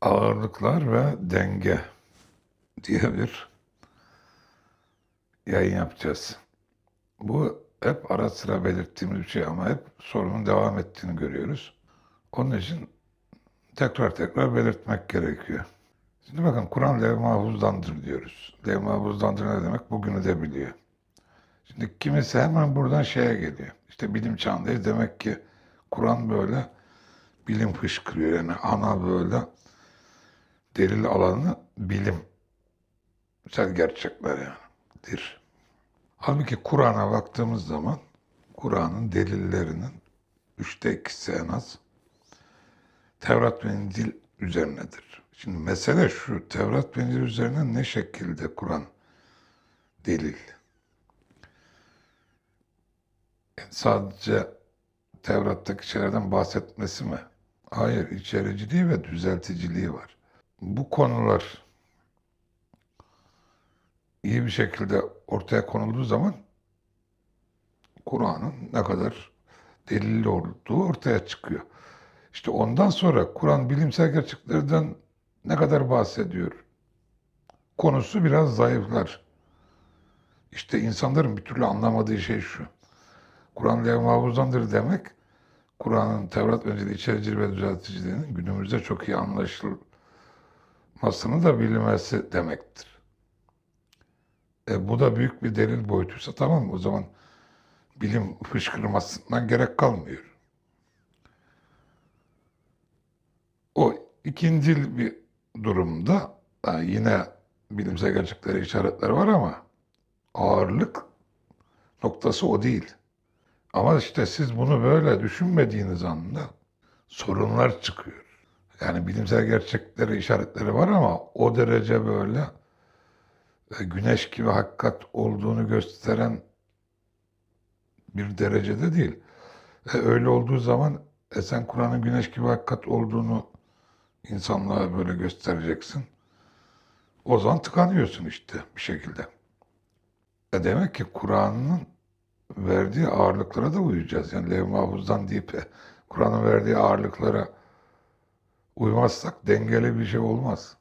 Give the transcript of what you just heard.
Ağırlıklar ve denge diye bir yayın yapacağız. Bu hep ara sıra belirttiğimiz bir şey ama hep sorunun devam ettiğini görüyoruz. Onun için tekrar tekrar belirtmek gerekiyor. Şimdi bakın Kur'an lev mahfuzdandır diyoruz. Lev mahfuzdandır ne demek? Bugünü de biliyor. Şimdi kimisi hemen buradan şeye geliyor. İşte bilim çağındayız. Demek ki Kur'an böyle bilim fışkırıyor. Yani ana böyle delil alanı bilim. Güzel gerçekler yani. Dir. Halbuki Kur'an'a baktığımız zaman Kur'an'ın delillerinin üçte ikisi en az Tevrat ve İncil üzerinedir. Şimdi mesele şu, Tevrat ve İncil üzerine ne şekilde Kur'an delil? Sadece Tevrat'taki şeylerden bahsetmesi mi? Hayır, içericiliği ve düzelticiliği var. Bu konular iyi bir şekilde ortaya konulduğu zaman Kur'an'ın ne kadar delilli olduğu ortaya çıkıyor. İşte ondan sonra Kur'an bilimsel gerçeklerden ne kadar bahsediyor? Konusu biraz zayıflar. İşte insanların bir türlü anlamadığı şey şu. Kur'an lev mahfuzdandır demek, Kur'an'ın Tevrat önceliği içericiliği ve düzelticiliğinin günümüzde çok iyi anlaşılmasını da bilmesi demektir. E, bu da büyük bir delil boyutuysa tamam o zaman bilim fışkırmasından gerek kalmıyor. O ikinci bir durumda ha, yine bilimsel gerçeklere işaretler var ama ağırlık noktası o değil. Ama işte siz bunu böyle düşünmediğiniz anda sorunlar çıkıyor. Yani bilimsel gerçeklere işaretleri var ama o derece böyle e, güneş gibi hakikat olduğunu gösteren bir derecede değil. E, öyle olduğu zaman e, sen Kur'an'ın güneş gibi hakikat olduğunu insanlığa böyle göstereceksin. O zaman tıkanıyorsun işte bir şekilde. E demek ki Kur'an'ın verdiği ağırlıklara da uyacağız. Yani lev mahfuzdan deyip de Kur'an'ın verdiği ağırlıklara uymazsak dengeli bir şey olmaz.